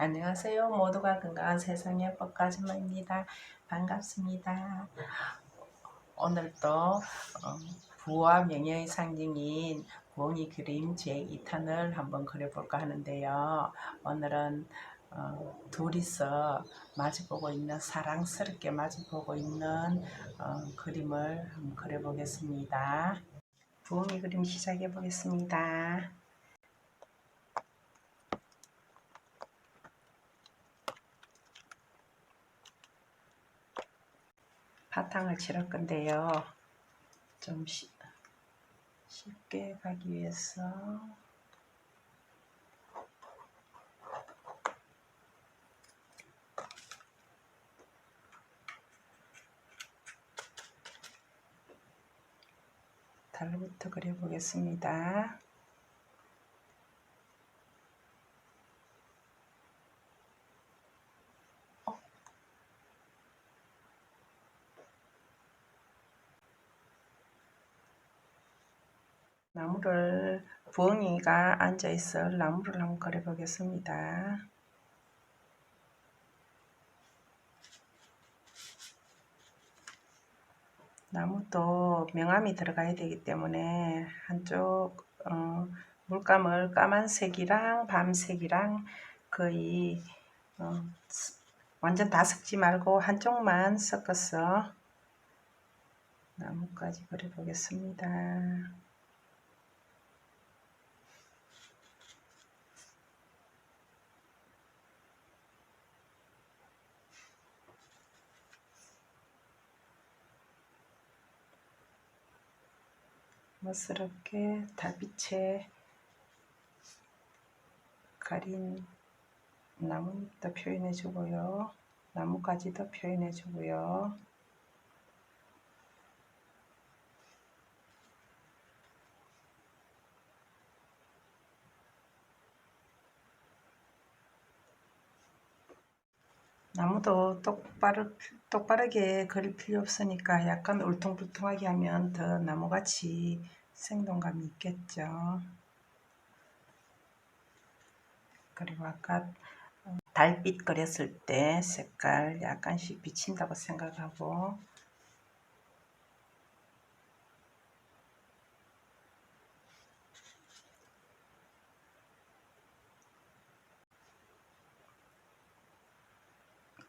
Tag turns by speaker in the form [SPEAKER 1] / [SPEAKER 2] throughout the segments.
[SPEAKER 1] 안녕하세요. 모두가 건강한 세상의 법가지마입니다. 반갑습니다. 오늘도 어, 부와 명예의 상징인 부엉이 그림 제2탄을 한번 그려볼까 하는데요. 오늘은 어, 둘이서 마주보고 있는 사랑스럽게 마주보고 있는 어, 그림을 한번 그려보겠습니다. 부엉이 그림 시작해 보겠습니다. 바탕을 칠할 건데요. 좀 쉬, 쉽게 가기 위해서 달부터 그려보겠습니다. 나무를 부엉이가 앉아 있을 나무를 한번 그려보겠습니다. 나무도 명암이 들어가야 되기 때문에 한쪽 어, 물감을 까만색이랑 밤색이랑 거의 어, 완전 다 섞지 말고 한쪽만 섞어서 나무까지 그려보겠습니다. 멋스럽게 달빛에 가린 나무도 표현해 주고요. 나무까지도 표현해 주고요. 나무도 똑바로, 똑바르게 그릴 필요 없으니까 약간 울퉁불퉁하게 하면 더 나무같이 생동감이 있겠죠. 그리고 아까 달빛 그렸을 때 색깔 약간씩 비친다고 생각하고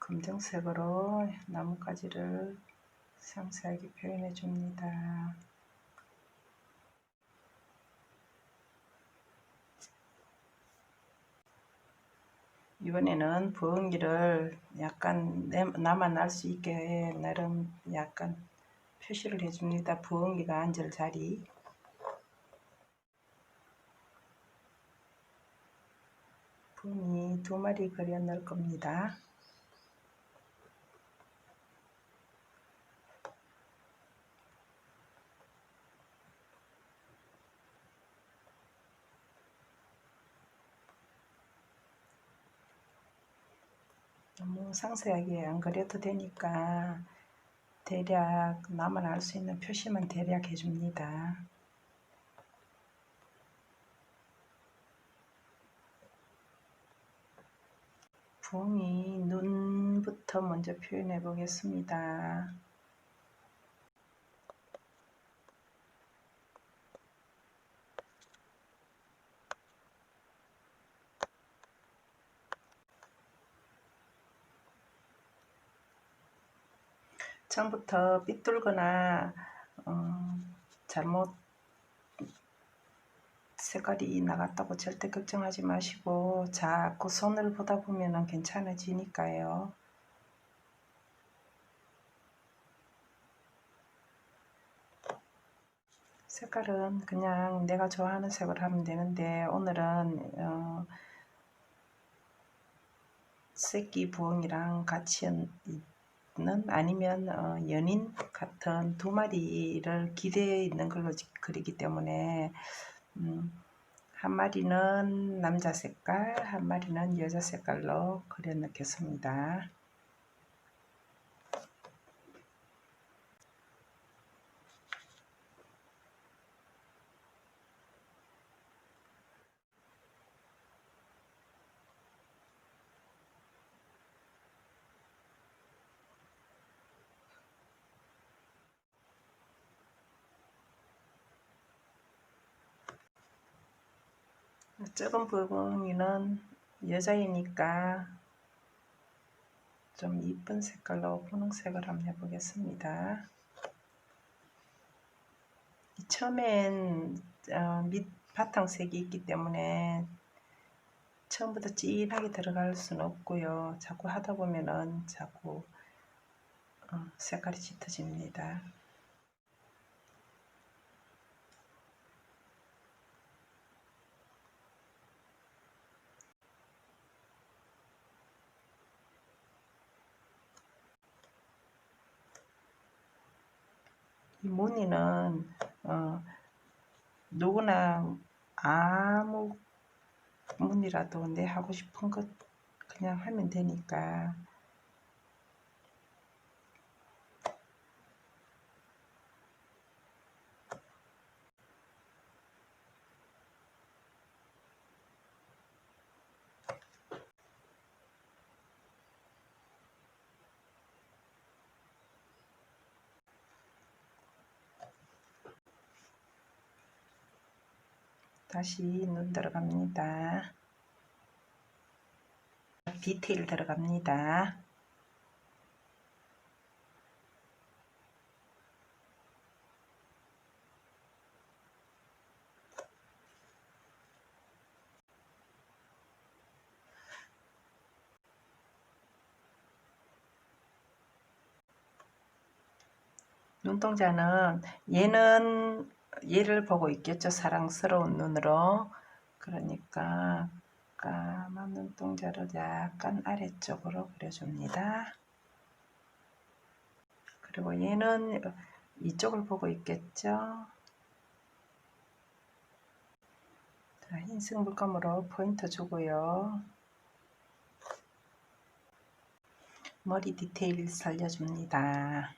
[SPEAKER 1] 검정색으로 나뭇가지를 상세하게 표현해 줍니다. 이번에는 부엉이를 약간 알수 있게 나름 약간 표시를 해줍니다. 부엉이가 앉을 자리. 부엉이 두 마리 그려 넣을 겁니다. 너무 상세하게 안 그려도 되니까 대략 나만 알 수 있는 표시만 대략 해줍니다. 붕이 눈부터 먼저 표현해 보겠습니다. 처음부터 삐뚤거나 어, 잘못 색깔이 나갔다고 절대 걱정하지 마시고 자꾸 손을 보다 보면 괜찮아지니까요. 색깔은 그냥 내가 좋아하는 색을 하면 되는데 오늘은 어, 새끼 부엉이랑 같이 는 아니면 어, 연인 같은 두 마리를 기대에 있는 걸로 그리기 때문에 음, 한 마리는 남자 색깔, 한 마리는 여자 색깔로 그려 넣겠습니다. 적은 부분이는 여자이니까 좀 이쁜 색깔로 분홍색을 한번 해보겠습니다. 처음엔 어, 밑 바탕색이 있기 때문에 처음부터 진하게 들어갈 수는 없고요. 자꾸 하다 보면은 자꾸 어, 색깔이 짙어집니다. 이 무늬는 어, 누구나 아무 문이라도 내 하고 싶은 것 그냥 하면 되니까 다시 눈 들어갑니다. 디테일 들어갑니다. 눈동자는 얘는 얘를 보고 있겠죠. 사랑스러운 눈으로. 그러니까 까만 눈동자를 약간 아래쪽으로 그려줍니다. 그리고 얘는 이쪽을 보고 있겠죠. 자, 흰색 물감으로 포인트 주고요. 머리 디테일 살려줍니다.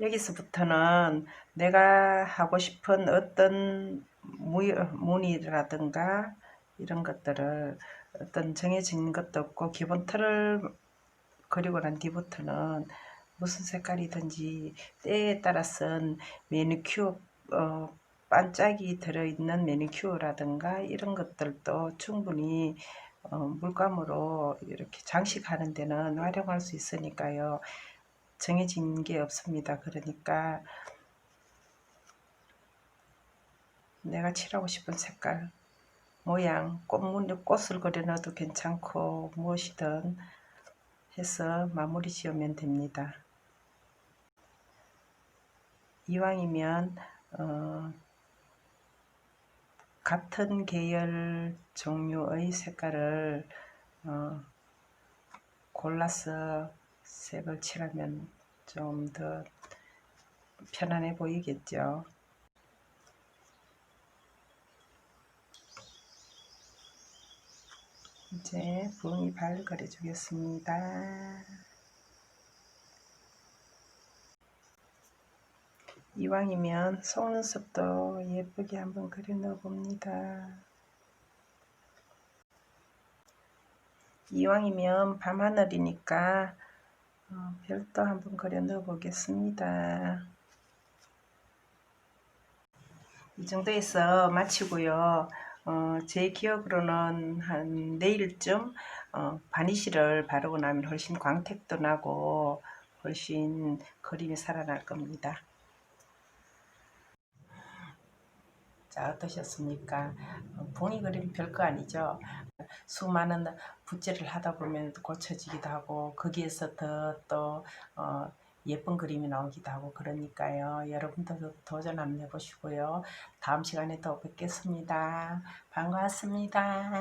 [SPEAKER 1] 여기서부터는 내가 하고 싶은 어떤 무늬라든가 이런 것들을 어떤 정해진 것도 없고 기본 틀을 그리고 난 뒤부터는 무슨 색깔이든지 때에 따라서는 매니큐어 어, 반짝이 들어있는 매니큐어라든가 이런 것들도 충분히 어, 물감으로 이렇게 장식하는 데는 활용할 수 있으니까요. 정해진 게 없습니다. 그러니까 내가 칠하고 싶은 색깔, 모양, 꽃무늬, 꽃을 그려놔도 괜찮고 무엇이든 해서 마무리 지으면 됩니다. 이왕이면 어, 같은 계열 종류의 색깔을 어, 골라서 색을 칠하면 좀 더 편안해 보이겠죠. 이제 붕이 발 그려 주겠습니다. 이왕이면 속눈썹도 예쁘게 한번 그려 넣어 봅니다. 이왕이면 밤하늘이니까 어, 별도 한번 그려 넣어 보겠습니다. 이 정도에서 마치고요. 어, 제 기억으로는 한 내일쯤 어, 바니쉬를 바르고 나면 훨씬 광택도 나고 훨씬 그림이 살아날 겁니다. 자 어떠셨습니까? 봉이 그림 별거 아니죠. 수많은 붓질을 하다 보면 고쳐지기도 하고 거기에서 더또 어, 예쁜 그림이 나오기도 하고 그러니까요. 여러분도 도전 한번 해보시고요. 다음 시간에 또 뵙겠습니다. 반갑습니다.